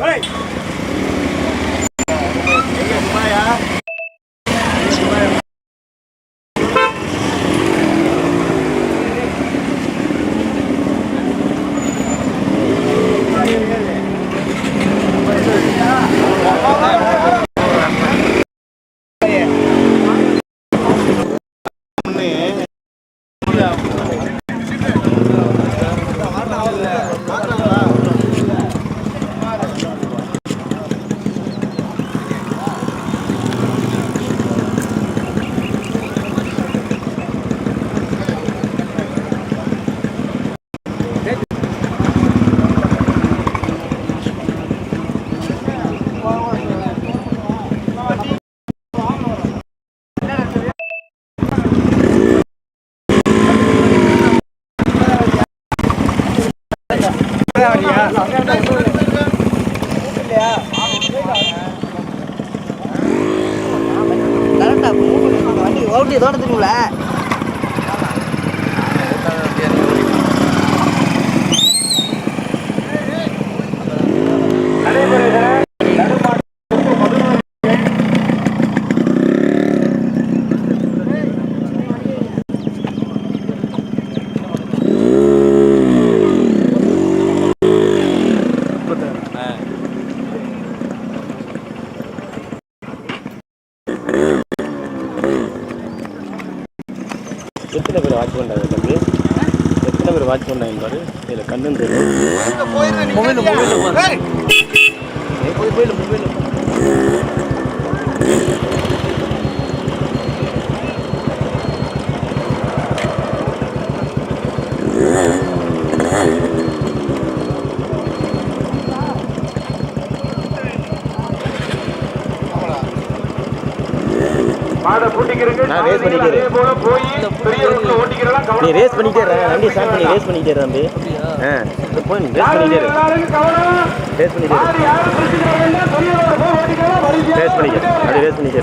は。கரெக்டா வண்டி ஓட்டி தோட்டத்துக்குள்ள எத்தனை பேர் வாட்ச் பண்ணாங்க தம்பி? எத்தனை பேர் வாட்ச் பண்ணாங்க பாரு இதில் கண்ணு தெரியும். மொபைல் மொபைல் மொபைல் மொபைல் நான் ரேஸ் பண்ணிக்கிறேன் நீ ரேஸ் பண்ணிட்டே இரு. வண்டி ஸ்டார்ட் பண்ணி ரேஸ் பண்ணிட்டே இரு தம்பி ஆ போய் ரேஸ் பண்ணிட்டே இரு. ரேஸ் பண்ணிட்டே இரு. ரேஸ் பண்ணிக்க அப்படி ரேஸ் பண்ணிட்டே.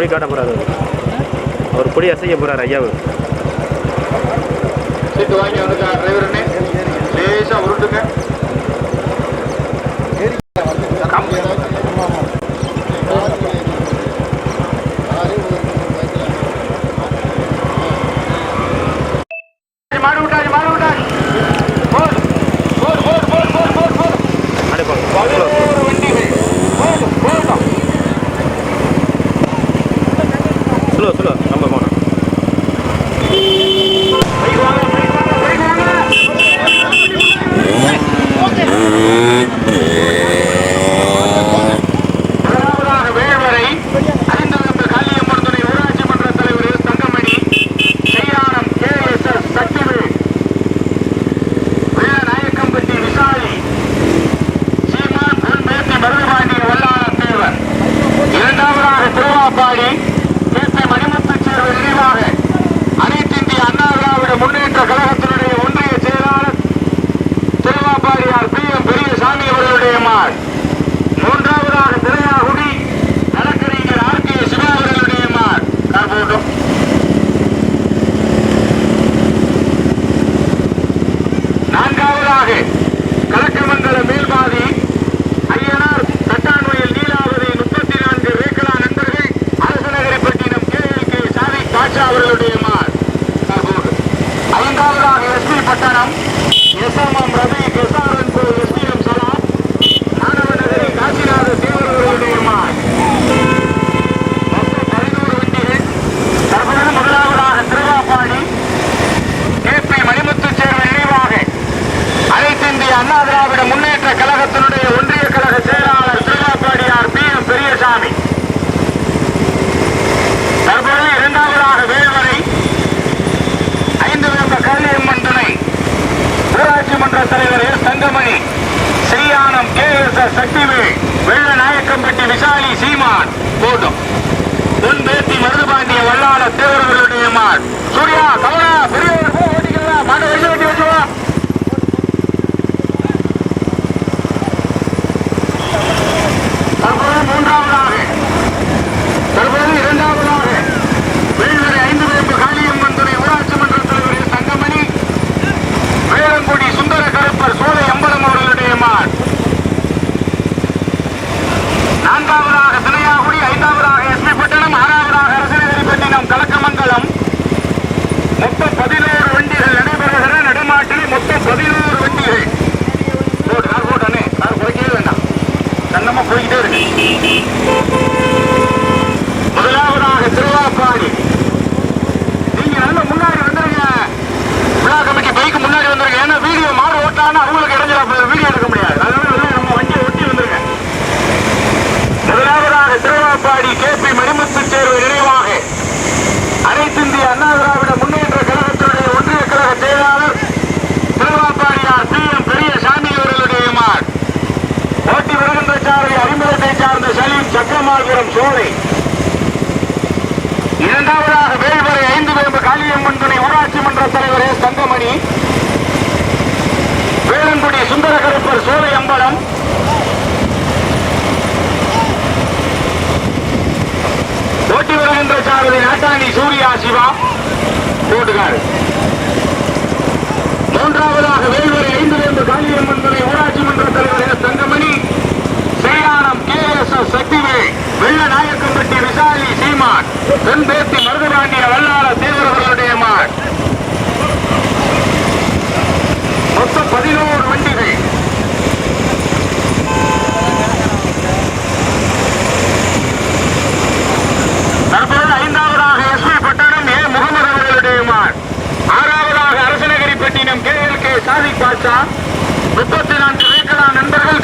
பொடி காட்ட போகிறாரு அவர் பொடி அசைக்க போகிறார் ஐயாவு. சீட்டு வாங்கி வந்துருக்கா டிரைவர் லேசாக உருட்டுங்க பெருமாள்புரம் சோலை. இரண்டாவதாக வேல்வரை ஐந்து வேம்பு காளியம்மன் துணை ஊராட்சி மன்ற தலைவர் எஸ் தங்கமணி. வேளங்குடி சுந்தர கருப்பர் சோலை அம்பலம். ஓட்டி வருகின்ற சாரதி நாட்டாணி சூர்யா சிவா. போட்டுக்கார். மூன்றாவதாக வேல்வரை ஐந்து வேம்பு காளியம்மன் துணை ஊராட்சி மன்ற தலைவர் எஸ் தங்கமணி. சேலானம் கே சக்திவே வெள்ள நாயக்கம்பட்டி விசாலி சீமான் தென்பேத்தி மருதுபாண்டிய வல்லாள தேவர்களுடைய மான். மொத்தம் பதினோரு வண்டிகள். தற்போது ஐந்தாவதாக எஸ் பி பட்டணம் ஆறாவதாக Arasanagari Pattinam K. L. K. Sadiq Batcha முப்பத்தி நான்கு நண்பர்கள்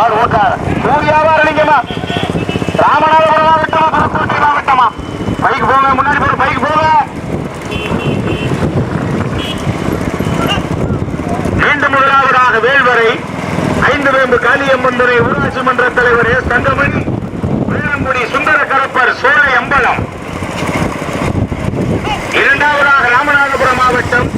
பால் ஓட்டார் சூர்யாவா நினைக்கமா ராமநாதபுரம் விட்டமா திருப்பூட்டி விட்டமா பைக் போங்க முன்னாடி போற பைக் போங்க. மீண்டும் முதலாவதாக வேல்வரை ஐந்து வேம்பு காளியம்மன்துறை ஊராட்சி மன்ற தலைவர் எஸ். தங்கமணி வேலங்குடி சுந்தர கரப்பர் சோழ அம்பலம். இரண்டாவதாக ராமநாதபுரம் மாவட்டம்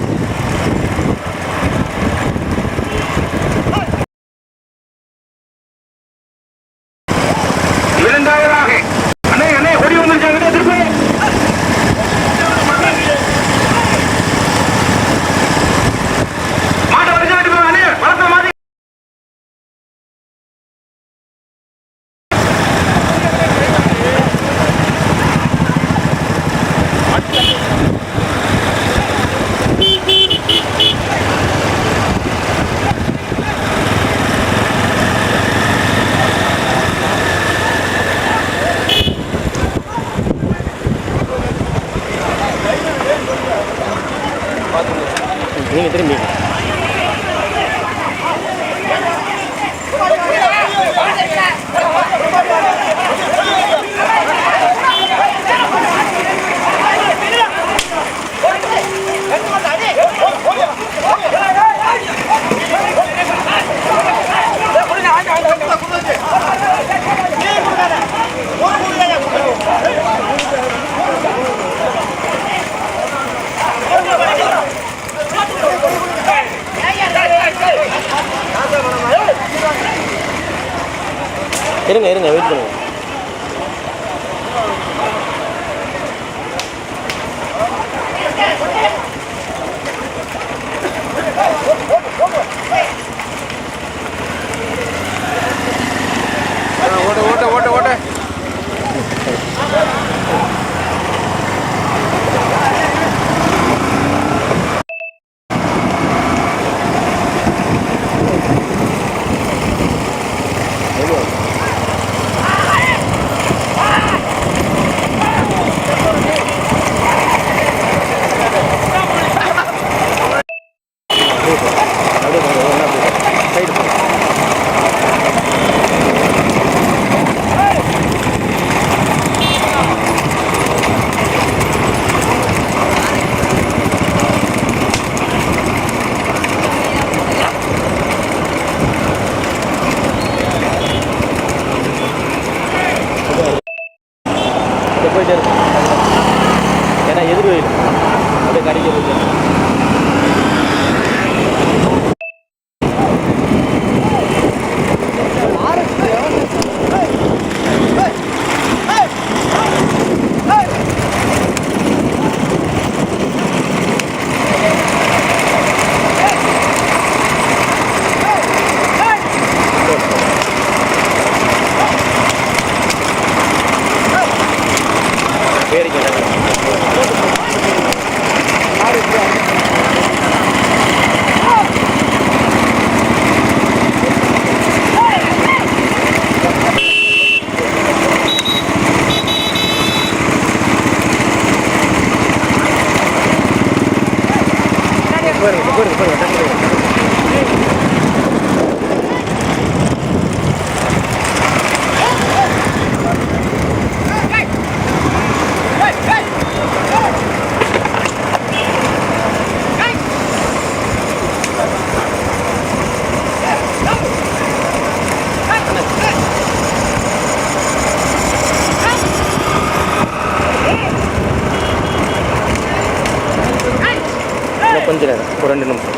ఒక రెండు నిమిషం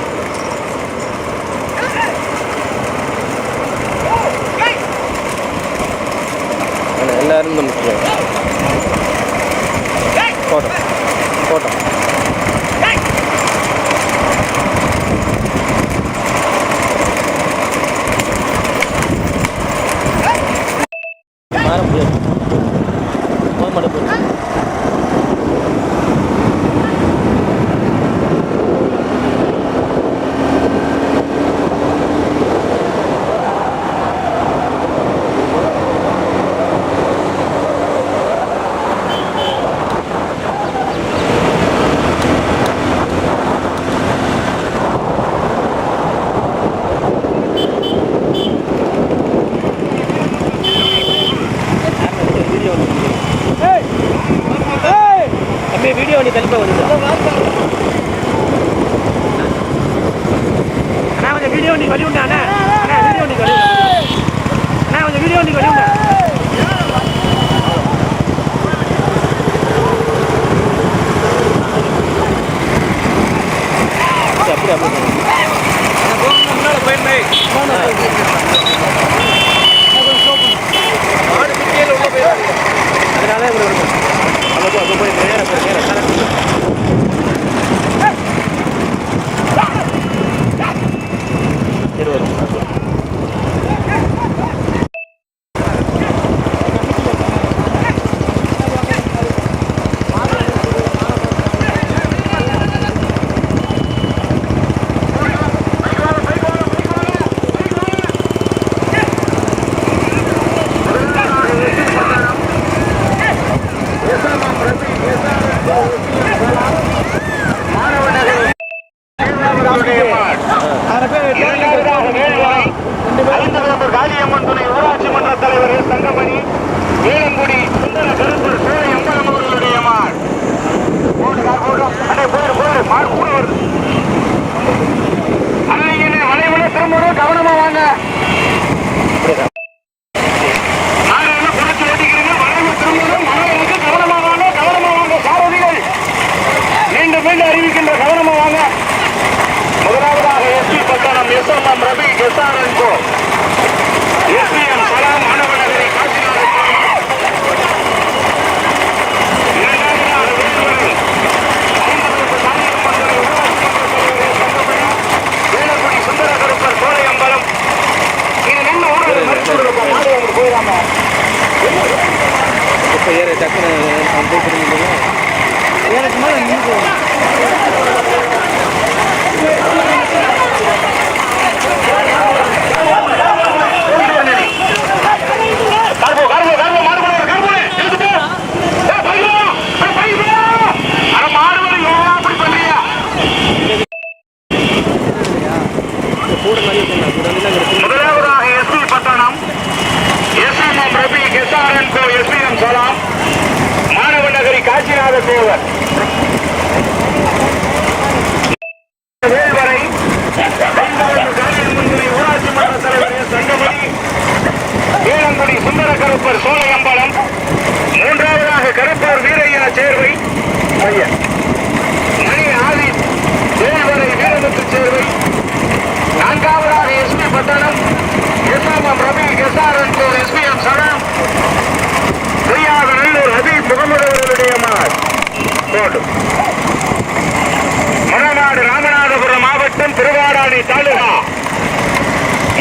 மயிலாடி தாலுகா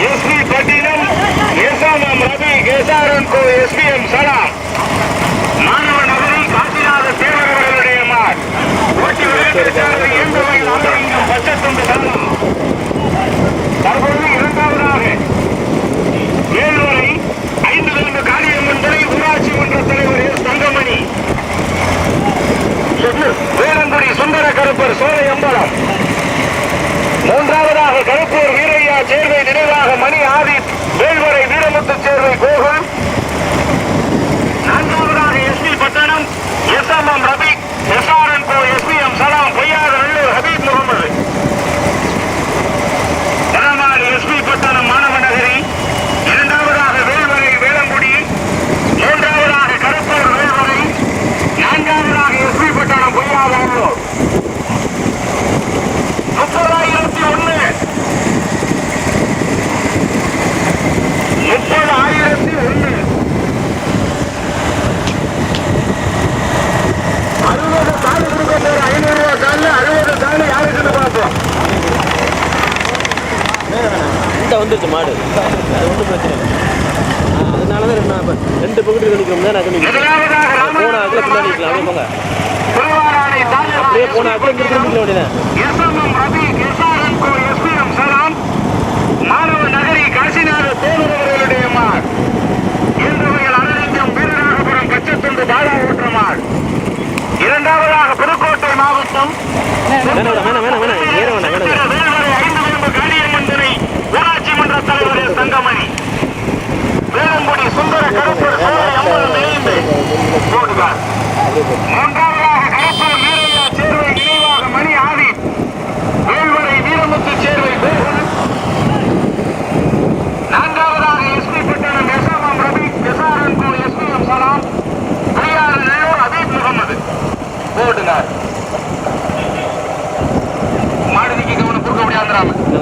எஸ்பி பட்டினம் எசாமம் ரவி எஸ்ஆர்என் கோ எஸ்பிஎம் சலாம் மாணவ நகரி காசிநாத தேவர்களுடைய மார் ஒட்டி விளையாட்டு எந்த வகையில் அமையும் பச்சத்தொண்டு சலாம் தற்போது இரண்டாவதாக ஏழு ஐந்து நான்கு காரியம் என்பதை ஊராட்சி மன்ற தலைவர் எஸ் தங்கமணி. வேளங்குடி சுந்தர கருப்பர் சோலை அம்பலம். மூன்றாவது நினைவாக கருப்பூர் வீரையா சேர்வை நினைவாக மணி ஆதி வேல்வரை வீரமுத்து சேர்வை கோகுல் வேண்டாம் வேணாம் வேணாம் மன்ற தலைவர் தங்கமணி வேளங்குடி சுந்தர கருப்பர் சோழர் அம்மன் மூன்றாம்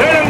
வேணும்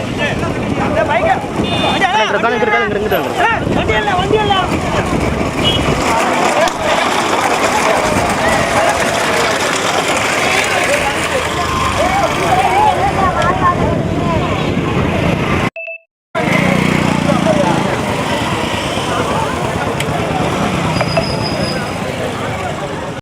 இருக்காங்க இருக்காங்க இருக்காங்க